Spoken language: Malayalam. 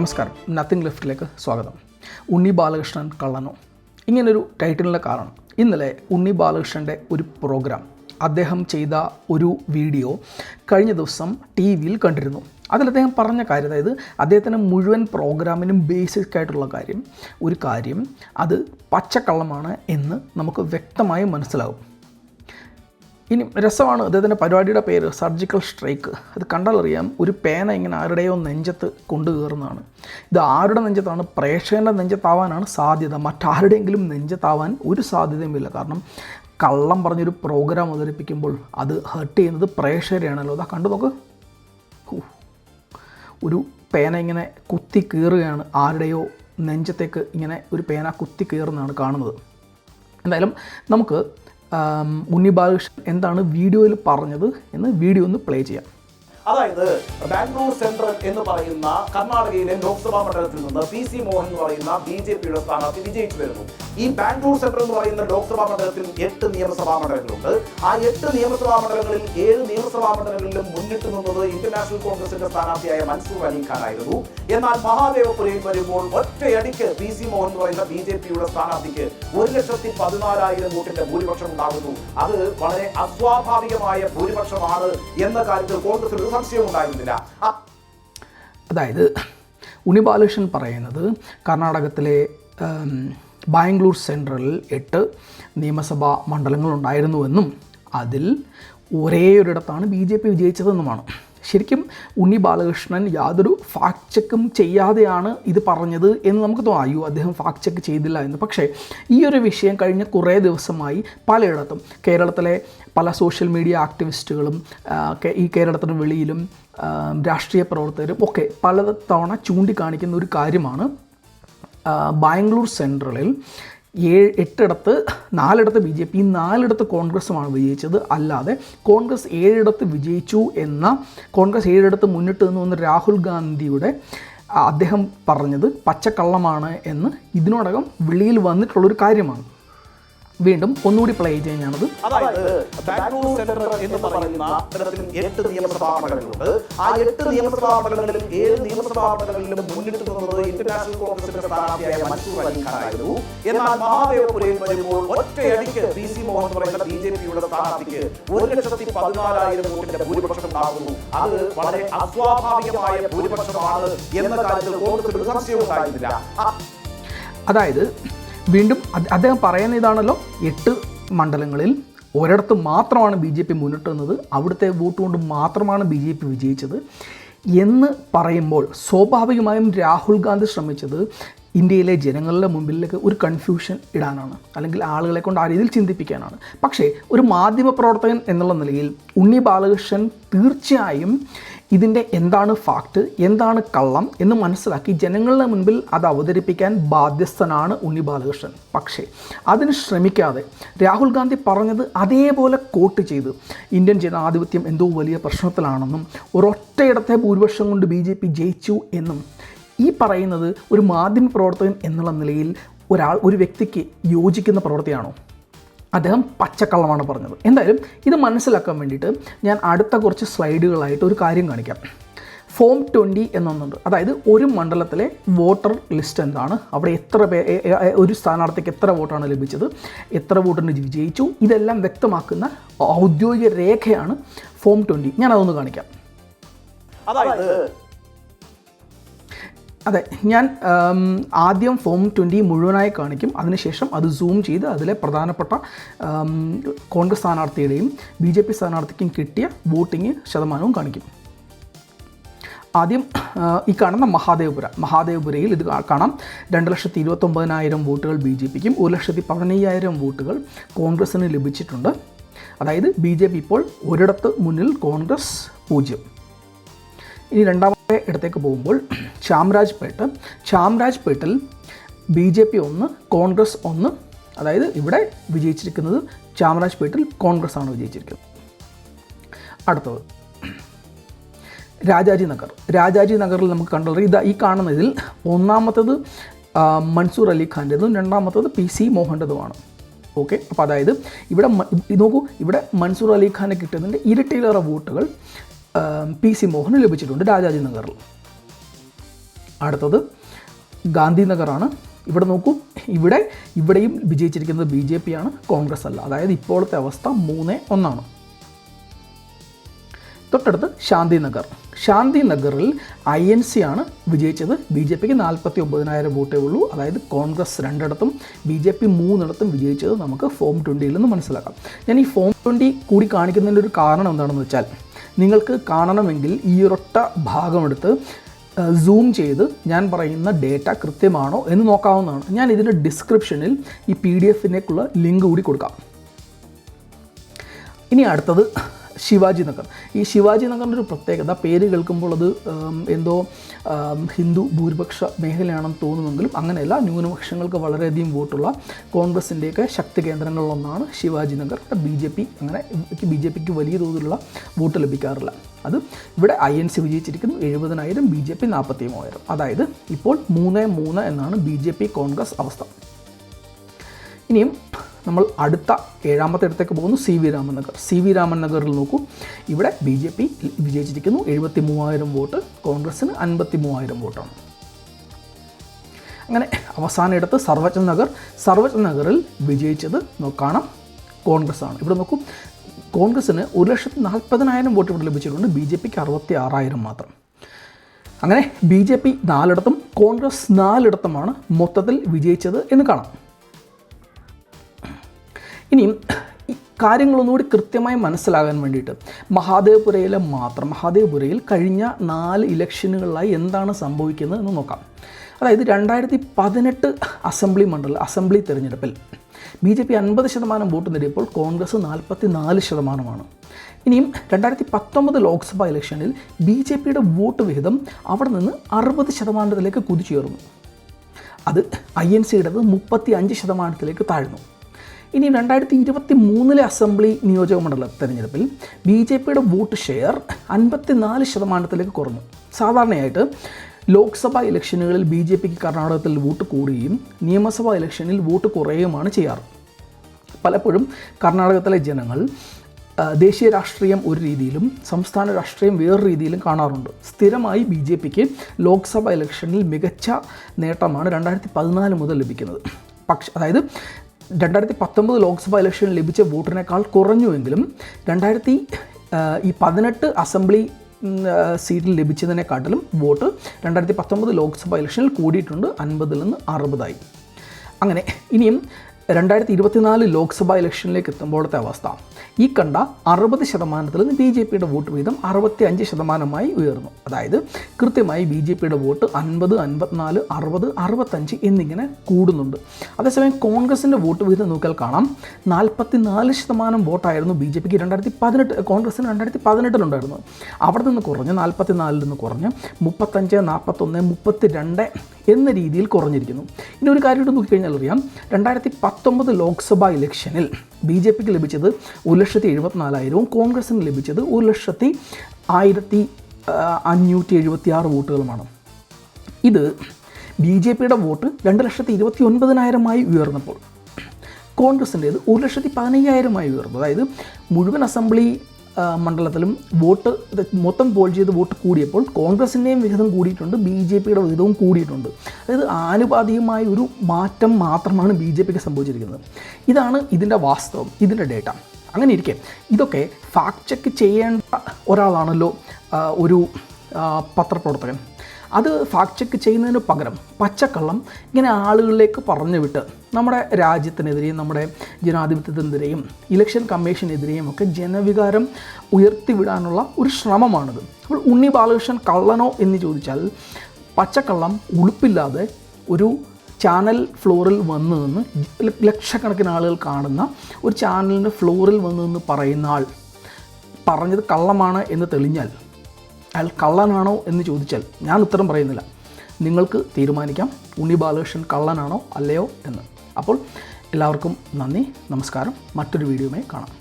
നമസ്കാരം. നത്തിങ് ലിഫ്റ്റിലേക്ക് സ്വാഗതം. ഉണ്ണി ബാലകൃഷ്ണൻ കള്ളനോ. ഇങ്ങനൊരു ടൈറ്റിലിന്റെ കാരണം. ഇന്നലെ ഉണ്ണി ബാലകൃഷ്ണന്റെ ഒരു പ്രോഗ്രാം അദ്ദേഹം ചെയ്ത ഒരു വീഡിയോ കഴിഞ്ഞ ദിവസം ടി വിയിൽ കണ്ടിരുന്നു. അതിൽ അദ്ദേഹം പറഞ്ഞ കാര്യം അതായത് അദ്ദേഹത്തിന്റെ മുഴുവൻ പ്രോഗ്രാമിനും ബേസിക് ആയിട്ടുള്ള കാര്യം ഒരു കാര്യം അത് പച്ചക്കള്ളമാണ് എന്ന് നമുക്ക് വ്യക്തമായി മനസ്സിലാവും ഇനി രസമാണ് അദ്ദേഹത്തിന്റെ പരിപാടിയുടെ പേര് സർജിക്കൽ സ്ട്രൈക്ക് അത് കണ്ടാലറിയാം ഒരു പേന ഇങ്ങനെ ആരുടെയോ നെഞ്ചത്ത് കൊണ്ടു കയറുന്നതാണ്. ഇത് ആരുടെ നെഞ്ചത്താണ്? പ്രേക്ഷകന്റെ നെഞ്ചത്താവാനാണ് സാധ്യത. മറ്റാരുടെയെങ്കിലും നെഞ്ചത്താവാൻ ഒരു സാധ്യതയുമില്ല. കാരണം കള്ളം പറഞ്ഞൊരു പ്രോഗ്രാം അവതരിപ്പിക്കുമ്പോൾ അത് ഹേർട്ട് ചെയ്യുന്നത് പ്രേക്ഷകരെയാണല്ലോ. അതാ കണ്ടു നോക്ക്. ഒരു പേന ഇങ്ങനെ കുത്തി കീറുകയാണ്. ആരുടെയോ നെഞ്ചത്തേക്ക് ഇങ്ങനെ ഒരു പേന കുത്തി കീറുന്നതാണ് കാണുന്നത്. എന്തായാലും നമുക്ക് ഉണ്ണി ബാലകൃഷ്ണൻ എന്താണ് വീഡിയോയിൽ പറഞ്ഞത് എന്ന് വീഡിയോ ഒന്ന് പ്ലേ ചെയ്യാം. അതായത് ബാംഗ്ലൂർ സെൻട്രൽ എന്ന് പറയുന്ന കർണാടകയിലെ ലോക്സഭാ മണ്ഡലത്തിൽ നിന്ന് പി സി മോഹൻ എന്ന് പറയുന്ന ബി ജെ പിയുടെ സ്ഥാനാർത്ഥി വിജയിച്ചു വരുന്നു. ഈ ബാംഗ്ലൂർ സെൻട്രൽ എന്ന് പറയുന്ന ലോക്സഭാ മണ്ഡലത്തിൽ എട്ട് നിയമസഭാ മണ്ഡലങ്ങളുണ്ട്. ആ എട്ട് നിയമസഭാ മണ്ഡലങ്ങളിൽ ഏഴ് നിയമസഭാ മണ്ഡലങ്ങളിലും മുന്നിട്ട് നിന്നത് ഇന്റർനാഷണൽ കോൺഗ്രസിന്റെ സ്ഥാനാർത്ഥിയായ മൻസൂർ അലി ഖാൻ ആയിരുന്നു. എന്നാൽ മഹാദേവപുരയിൽ വരുമ്പോൾ ഒറ്റയടിക്ക് പി സി മോഹൻ എന്ന് പറയുന്ന ബി ജെ പിയുടെ സ്ഥാനാർത്ഥിക്ക് ഒരു ലക്ഷത്തി പതിനാലായിരം വോട്ടിന്റെ ഭൂരിപക്ഷം ഉണ്ടാകുന്നു. അത് വളരെ അസ്വാഭാവികമായ ഭൂരിപക്ഷമാണ് എന്ന കാര്യത്തിൽ കോൺഗ്രസ് സംശയവും ഉണ്ടായിരുന്നില്ല അതായത് ഉണ്ണി ബാലകൃഷ്ണൻ പറയുന്നത് കർണാടകത്തിലെ ബാംഗ്ലൂർ സെൻട്രലിൽ എട്ട് നിയമസഭാ മണ്ഡലങ്ങളുണ്ടായിരുന്നുവെന്നും അതിൽ ഒരേ ഒരിടത്താണ് ബി ജെ പി വിജയിച്ചതെന്നുമാണ്. ശരിക്കും ഉണ്ണി ബാലകൃഷ്ണൻ യാതൊരു ഫാക്ട് ചെക്കും ചെയ്യാതെയാണ് ഇത് പറഞ്ഞത് എന്ന് നമുക്ക് തോന്നാം. അയ്യോ അദ്ദേഹം ഫാക്ട് ചെക്ക് ചെയ്തില്ല എന്ന്. പക്ഷേ ഈ ഒരു വിഷയം കഴിഞ്ഞ കുറേ ദിവസമായി പലയിടത്തും കേരളത്തിലെ പല സോഷ്യൽ മീഡിയ ആക്ടിവിസ്റ്റുകളും ഈ കേരളത്തിന് വെളിയിലും രാഷ്ട്രീയ പ്രവർത്തകരും ഒക്കെ പല തവണ ചൂണ്ടിക്കാണിക്കുന്ന ഒരു കാര്യമാണ് ബാംഗ്ലൂർ സെൻട്രലിൽ ഏഴ് എട്ടിടത്ത് നാലിടത്ത് ബി ജെ പി നാലിടത്ത് കോൺഗ്രസുമാണ് വിജയിച്ചത്. അല്ലാതെ കോൺഗ്രസ് ഏഴിടത്ത് വിജയിച്ചു എന്ന കോൺഗ്രസ് ഏഴിടത്ത് മുന്നിട്ട് നിന്ന് വന്ന രാഹുൽ ഗാന്ധിയുടെ അദ്ദേഹം പറഞ്ഞത് പച്ചക്കള്ളമാണ് എന്ന് ഇതിനോടകം വെളിയിൽ വന്നിട്ടുള്ളൊരു കാര്യമാണ്. വീണ്ടും ഒന്നുകൂടി പ്ലേ ചെയ്ത് ഞാനത് അതായത് ബാംഗ്ലൂർ സെൻട്രൽ എന്ന് പറയുന്ന എട്ട് നിയമസഭാ മണ്ഡലങ്ങളുണ്ട് ആ എട്ട് നിയമസഭാ മണ്ഡലങ്ങളിലും ഏഴ് നിയമസഭാ മണ്ഡലങ്ങളിലും മുന്നിട്ട് നിന്നത് ഇന്റർനാഷണൽ കോൺഗ്രസിന്റെ സ്ഥാനാർത്ഥിയായ മൻസൂർ എന്നാൽ മഹാദേവപുരയിൽ വരുമ്പോൾ ഒറ്റയടിക്ക് പി സി മോഹൻ എന്ന് പറയുന്ന ബി ജെ പിയുടെ സ്ഥാനാർത്ഥിക്ക് ഒരു ലക്ഷത്തി പതിനാലായിരം വോട്ടിന്റെ ഭൂരിപക്ഷം ഉണ്ടാകുന്നു. അത് വളരെ അസ്വാഭാവികമായ ഭൂരിപക്ഷമാണ് എന്ന കാര്യത്തിൽ കോൺഗ്രസിന് അതായത് വീണ്ടും അദ്ദേഹം പറയുന്ന ഇതാണല്ലോ എട്ട് മണ്ഡലങ്ങളിൽ ഒരിടത്ത് മാത്രമാണ് ബി ജെ പി മുന്നിട്ട് നിന്നത് അവിടുത്തെ വോട്ട് കൊണ്ട് മാത്രമാണ് ബി ജെ പി വിജയിച്ചത് എന്ന് പറയുമ്പോൾ സ്വാഭാവികമായും രാഹുൽ ഗാന്ധി ശ്രമിച്ചത് ഇന്ത്യയിലെ ജനങ്ങളുടെ മുമ്പിലേക്ക് ഒരു കൺഫ്യൂഷൻ ഇടാനാണ് അല്ലെങ്കിൽ ആളുകളെ കൊണ്ട് ആ രീതിയിൽ ചിന്തിപ്പിക്കാനാണ്. പക്ഷേ ഒരു മാധ്യമ പ്രവർത്തകൻ എന്നുള്ള നിലയിൽ ഉണ്ണി ബാലകൃഷ്ണൻ തീർച്ചയായും ഇതിന്റെ എന്താണ് ഫാക്ട് എന്താണ് കള്ളം എന്ന് മനസ്സിലാക്കി ജനങ്ങളുടെ മുൻപിൽ അത് അവതരിപ്പിക്കാൻ ബാധ്യസ്ഥനാണ് ഉണ്ണി ബാലകൃഷ്ണൻ. പക്ഷേ അതിന് ശ്രമിക്കാതെ രാഹുൽ ഗാന്ധി പറഞ്ഞത് അതേപോലെ കോട്ട് ചെയ്ത്. ഇന്ത്യൻ ജനാധിപത്യം എന്തോ വലിയ പ്രശ്നത്തിലാണെന്നും ഒരൊറ്റയിടത്തെ ഭൂരിപക്ഷം കൊണ്ട് ബി ജെ പി ജയിച്ചു എന്നും. ഈ പറയുന്നത് ഒരു മാധ്യമ പ്രവർത്തകൻ എന്നുള്ള നിലയിൽ ഒരാൾ ഒരു വ്യക്തിക്ക് യോജിക്കുന്ന പ്രവൃത്തിയാണോ? അദ്ദേഹം പച്ചക്കള്ളമാണ് പറഞ്ഞത്. എന്തായാലും ഇത് മനസ്സിലാക്കാൻ വേണ്ടിയിട്ട് ഞാൻ അടുത്ത കുറച്ച് സ്ലൈഡുകളായിട്ട് ഒരു കാര്യം കാണിക്കാം. ഫോം ട്വന്റി എന്നൊന്നുണ്ട്. അതായത് ഒരു മണ്ഡലത്തിലെ വോട്ടർ ലിസ്റ്റ് എന്താണ്? അവിടെ എത്ര പേ ഒരു സ്ഥാനാർത്ഥിക്ക് എത്ര വോട്ടാണ് ലഭിച്ചത്? എത്ര വോട്ടിന് വിജയിച്ചു? ഇതെല്ലാം വ്യക്തമാക്കുന്ന ഔദ്യോഗിക രേഖയാണ് ഫോം ട്വന്റി ഞാൻ അതൊന്ന് കാണിക്കാം. അതായത് അതെ ഞാൻ ആദ്യം ഫോം ട്വന്റി മുഴുവനായി കാണിക്കും. അതിനുശേഷം അത് സൂം ചെയ്ത് അതിലെ പ്രധാനപ്പെട്ട കോൺഗ്രസ് സ്ഥാനാർത്ഥിയുടെയും ബി ജെ പി സ്ഥാനാർത്ഥിക്കും കിട്ടിയ വോട്ടിംഗ് ശതമാനവും കാണിക്കും. ആദ്യം ഈ കാണുന്ന മഹാദേവപുര. മഹാദേവപുരയിൽ ഇത് കാണാം. രണ്ട് ലക്ഷത്തി ഇരുപത്തൊമ്പതിനായിരം വോട്ടുകൾ ബി ജെ പിക്കും ഒരു ലക്ഷത്തി പതിനയ്യായിരം വോട്ടുകൾ കോൺഗ്രസ്സിന് ലഭിച്ചിട്ടുണ്ട്. അതായത് ബി ജെ പി ഇപ്പോൾ ഒരിടത്ത് മുന്നിൽ കോൺഗ്രസ് പൂജ്യം. ഇനി രണ്ടാമത്തെ ഇടത്തേക്ക് പോകുമ്പോൾ ചാംരാജ് പേട്ട്. ചാംരാജ് പേട്ടിൽ ബി ജെ പി ഒന്ന് കോൺഗ്രസ് ഒന്ന് അതായത് ഇവിടെ വിജയിച്ചിരിക്കുന്നത് ചാമരാജ്പേട്ടിൽ കോൺഗ്രസ് ആണ് വിജയിച്ചിരിക്കുന്നത്. അടുത്തത്. രാജാജി നഗർ. രാജാജി നഗറിൽ നമുക്ക് കണ്ടത് ഇതാ ഈ കാണുന്നതിൽ ഒന്നാമത്തത് മൻസൂർ അലി ഖാന്റെതും രണ്ടാമത്തത് പി സി മോഹന്റെതുമാണ്. ഓക്കെ അപ്പോൾ അതായത് ഇവിടെ നോക്കൂ ഇവിടെ മൻസൂർ അലി ഖാനെ കിട്ടുന്നതിന്റെ ഇരട്ടിയിലേറെ വോട്ടുകൾ പി സി മോഹന് ലഭിച്ചിട്ടുണ്ട് രാജാജി നഗറിൽ. അടുത്തത് ഗാന്ധിനഗറാണ് ഇവിടെ നോക്കൂ ഇവിടെ ഇവിടെയും വിജയിച്ചിരിക്കുന്നത് ബി ജെ പി ആണ് കോൺഗ്രസ് അല്ല. അതായത് ഇപ്പോഴത്തെ അവസ്ഥ മൂന്ന് ഒന്നാണ്. തൊട്ടടുത്ത് ശാന്തിനഗർ ശാന്തിനഗറിൽ ഐ എൻ സി ആണ് വിജയിച്ചത്. ബി ജെ പിക്ക് നാൽപ്പത്തി ഒമ്പതിനായിരം വോട്ടേ ഉള്ളൂ. അതായത് കോൺഗ്രസ് രണ്ടിടത്തും ബി ജെ പി മൂന്നിടത്തും വിജയിച്ചത് നമുക്ക് ഫോം ട്വന്റിയിൽ നിന്ന് മനസ്സിലാക്കാം. ഞാൻ ഈ ഫോം ട്വന്റി കൂടി കാണിക്കുന്നതിന്റെ ഒരു കാരണം എന്താണെന്ന് വെച്ചാൽ നിങ്ങൾക്ക് കാണണമെങ്കിൽ ഈ ഒരൊറ്റ ഭാഗമെടുത്ത് സൂം ചെയ്ത് ഞാൻ പറയുന്ന ഡേറ്റ കൃത്യമാണോ എന്ന് നോക്കാവുന്നതാണ്. ഞാൻ ഇതിന്റെ ഡിസ്ക്രിപ്ഷനിൽ ഈ പി ഡി എഫിനേക്കുള്ള ലിങ്ക് കൂടി കൊടുക്കാം. ഇനി അടുത്തത് ശിവാജി നഗർ. ഈ ശിവാജി നഗറിന്റെ ഒരു പ്രത്യേകത പേര് കേൾക്കുമ്പോൾ അത് എന്തോ ഹിന്ദു ഭൂരിപക്ഷ മേഖലയാണെന്ന് തോന്നുമെങ്കിലും അങ്ങനെയല്ല ന്യൂനപക്ഷങ്ങൾക്ക് വളരെയധികം വോട്ടുള്ള കോൺഗ്രസിന്റെയൊക്കെ ശക്തി കേന്ദ്രങ്ങളിലൊന്നാണ് Shivaji Nagar. B J P അങ്ങനെ ബി ജെ പിക്ക് വലിയ തോതിലുള്ള വോട്ട് ലഭിക്കാറില്ല. അത് ഇവിടെ ഐ എൻ സി വിജയിച്ചിരിക്കുന്നു എഴുപതിനായിരം ബി ജെ പി നാൽപ്പത്തി മൂവായിരം അതായത് ഇപ്പോൾ മൂന്ന് മൂന്ന് എന്നാണ് ബി ജെ പി കോൺഗ്രസ് അവസ്ഥ. ഇനിയും നമ്മൾ അടുത്ത ഏഴാമത്തെ ഇടത്തേക്ക് പോകുന്നു C V Raman Nagar. C V Raman നഗറിൽ നോക്കൂ. ഇവിടെ ബി ജെ പി വിജയിച്ചിരിക്കുന്നു. എഴുപത്തി മൂവായിരം വോട്ട് കോൺഗ്രസ്സിന് അൻപത്തി മൂവായിരം വോട്ടാണ്. അങ്ങനെ അവസാന ഇടത്ത് സർവജ്ഞ നഗർ. സർവജ്ഞ നഗറിൽ വിജയിച്ചത് കാണാം കോൺഗ്രസ് ആണ് ഇവിടെ നോക്കൂ കോൺഗ്രസ്സിന് ഒരു ലക്ഷത്തി നാൽപ്പതിനായിരം വോട്ട് ഇവിടെ ലഭിച്ചിട്ടുണ്ട്. ബി ജെ പിക്ക് അറുപത്തി ആറായിരം മാത്രം. അങ്ങനെ ബി ജെ പി നാലിടത്തും കോൺഗ്രസ് നാലിടത്തുമാണ് മൊത്തത്തിൽ വിജയിച്ചത് എന്ന് കാണാം. ഇനിയും കാര്യങ്ങളൊന്നുകൂടി കൃത്യമായി മനസ്സിലാകാൻ വേണ്ടിയിട്ട് മഹാദേവപുരയിലെ മാത്രം മഹാദേവപുരയിൽ കഴിഞ്ഞ നാല് ഇലക്ഷനുകളിലായി എന്താണ് സംഭവിക്കുന്നത് എന്ന് നോക്കാം. അതായത് രണ്ടായിരത്തി പതിനെട്ട് അസംബ്ലി മണ്ഡലം അസംബ്ലി തിരഞ്ഞെടുപ്പിൽ ബി ജെ പി അൻപത് ശതമാനം വോട്ട് നേടിയപ്പോൾ കോൺഗ്രസ് നാൽപ്പത്തി നാല് ശതമാനമാണ്. ഇനിയും രണ്ടായിരത്തി പത്തൊമ്പത് ലോക്സഭാ ഇലക്ഷനിൽ ബി ജെ പിയുടെ വോട്ട് വിഹിതം അവിടെ നിന്ന് അറുപത് ശതമാനത്തിലേക്ക് കുതിച്ചുയർന്നു. അത് ഐ എൻ സിയുടേത് മുപ്പത്തി അഞ്ച് ശതമാനത്തിലേക്ക് താഴ്ന്നു. ഇനി രണ്ടായിരത്തി ഇരുപത്തി മൂന്നിലെ അസംബ്ലി നിയോജക മണ്ഡല തെരഞ്ഞെടുപ്പിൽ ബി ജെ പിയുടെ വോട്ട് ഷെയർ അൻപത്തി നാല് ശതമാനത്തിലേക്ക് കുറഞ്ഞു. സാധാരണയായിട്ട് ലോക്സഭാ ഇലക്ഷനുകളിൽ ബി ജെ പിക്ക് കർണാടകത്തിൽ വോട്ട് കൂടുകയും നിയമസഭാ ഇലക്ഷനിൽ വോട്ട് കുറയുകയുമാണ് ചെയ്യാറ്. പലപ്പോഴും കർണാടകത്തിലെ ജനങ്ങൾ ദേശീയ രാഷ്ട്രീയം ഒരു രീതിയിലും സംസ്ഥാന രാഷ്ട്രീയം വേറൊരു രീതിയിലും കാണാറുണ്ട്. സ്ഥിരമായി ബി ജെ പിക്ക് ലോക്സഭാ ഇലക്ഷനിൽ മികച്ച നേട്ടമാണ് രണ്ടായിരത്തി പതിനാല് മുതൽ ലഭിക്കുന്നത്. പക്ഷെ അതായത് രണ്ടായിരത്തി പത്തൊമ്പത് ലോക്സഭാ ഇലക്ഷനിൽ ലഭിച്ച വോട്ടിനേക്കാൾ കുറഞ്ഞുവെങ്കിലും രണ്ടായിരത്തി ഈ പതിനെട്ട് അസംബ്ലി സീറ്റിൽ ലഭിച്ചതിനെക്കാട്ടിലും വോട്ട് രണ്ടായിരത്തി പത്തൊമ്പത് ലോക്സഭാ ഇലക്ഷനിൽ കൂടിയിട്ടുണ്ട് അൻപതിൽ നിന്ന് അറുപതായി. അങ്ങനെ ഇനിയും രണ്ടായിരത്തി ഇരുപത്തിനാല് ലോക്സഭാ ഇലക്ഷനിലേക്ക് എത്തുമ്പോഴത്തെ അവസ്ഥ. ഈ കണ്ട അറുപത് ശതമാനത്തിൽ നിന്ന് ബി ജെ പിയുടെ വോട്ട് വീതം അറുപത്തി അഞ്ച് ശതമാനമായി ഉയർന്നു. അതായത് കൃത്യമായി ബി ജെ പിയുടെ വോട്ട് അൻപത് അൻപത്തിനാല് അറുപത് അറുപത്തഞ്ച് എന്നിങ്ങനെ കൂടുന്നുണ്ട്. അതേസമയം കോൺഗ്രസിന്റെ വോട്ട് വീതം നോക്കിയാൽ കാണാം. നാൽപ്പത്തി നാല് ശതമാനം വോട്ടായിരുന്നു ബി ജെ പിക്ക് രണ്ടായിരത്തി പതിനെട്ട് കോൺഗ്രസിന് രണ്ടായിരത്തി പതിനെട്ടിലുണ്ടായിരുന്നു അവിടെ നിന്ന് കുറഞ്ഞ് നാൽപ്പത്തി നാലിൽ നിന്ന് കുറഞ്ഞ് മുപ്പത്തഞ്ച് നാൽപ്പത്തൊന്ന് മുപ്പത്തി രണ്ട് എന്ന രീതിയിൽ കുറഞ്ഞിരിക്കുന്നു. ഇനി ഒരു കാര്യം കൂടി നോക്കിക്കഴിഞ്ഞാൽ അറിയാം. രണ്ടായിരത്തി പത്തൊമ്പത് ലോക്സഭാ ഇലക്ഷനിൽ ബി ജെ പിക്ക് ലഭിച്ചത് ഒരു ലക്ഷത്തി എഴുപത്തിനാലായിരവും കോൺഗ്രസിന് ലഭിച്ചത് ഒരു ലക്ഷത്തി ആയിരത്തി അഞ്ഞൂറ്റി എഴുപത്തി ആറ് വോട്ടുകളുമാണ്. ഇത് ബി ജെ പിയുടെ വോട്ട് രണ്ട് ലക്ഷത്തി ഇരുപത്തി ഒൻപതിനായിരമായി ഉയർന്നപ്പോൾ കോൺഗ്രസിന്റേത് ഒരു ലക്ഷത്തി പതിനയ്യായിരമായി ഉയർന്നു. അതായത് മുഴുവൻ അസംബ്ലി മണ്ഡലത്തിലും വോട്ട് മൊത്തം പോൾ ചെയ്ത് വോട്ട് കൂടിയപ്പോൾ കോൺഗ്രസിന്റെയും വിഹിതം കൂടിയിട്ടുണ്ട് ബി ജെ പിയുടെ വിഹിതവും കൂടിയിട്ടുണ്ട്. അതായത് ആനുപാതികമായ ഒരു മാറ്റം മാത്രമാണ് ബി ജെ പിക്ക് സംഭവിച്ചിരിക്കുന്നത്. ഇതാണ് ഇതിന്റെ വാസ്തവം ഇതിന്റെ ഡേറ്റ. അങ്ങനെ ഇരിക്കെ. ഇതൊക്കെ ഫാക്ട് ചെക്ക് ചെയ്യേണ്ട ഒരാളാണല്ലോ ഒരു പത്രപ്രവർത്തകൻ. അത് ഫാക്ട് ചെക്ക് ചെയ്യുന്നതിന് പകരം പച്ചക്കള്ളം ഇങ്ങനെ ആളുകളിലേക്ക് പറഞ്ഞു വിട്ട് നമ്മുടെ രാജ്യത്തിനെതിരെയും നമ്മുടെ ജനാധിപത്യത്തിനെതിരെയും ഇലക്ഷൻ കമ്മീഷനെതിരെയും ഒക്കെ ജനവികാരം ഉയർത്തിവിടാനുള്ള ഒരു ശ്രമമാണിത്. അപ്പോൾ ഉണ്ണി ബാലകൃഷ്ണൻ കള്ളനോ എന്ന് ചോദിച്ചാൽ പച്ചക്കള്ളം ഉളുപ്പില്ലാതെ ഒരു ചാനൽ ഫ്ലോറിൽ വന്നു നിന്ന് ലക്ഷക്കണക്കിന് ആളുകൾ കാണുന്ന ഒരു ചാനലിന്റെ ഫ്ലോറിൽ വന്നു നിന്ന് പറയുന്ന ആൾ പറഞ്ഞത് കള്ളമാണ് എന്ന് തെളിഞ്ഞാൽ അയാൾ കള്ളനാണോ എന്ന് ചോദിച്ചാൽ ഞാൻ ഉത്തരം പറയുന്നില്ല. നിങ്ങൾക്ക് തീരുമാനിക്കാം. ഉണ്ണി ബാലകൃഷ്ണൻ കള്ളനാണോ അല്ലയോ എന്ന്. അപ്പോൾ എല്ലാവർക്കും നന്ദി നമസ്കാരം. മറ്റൊരു വീഡിയോയുമായി കാണാം.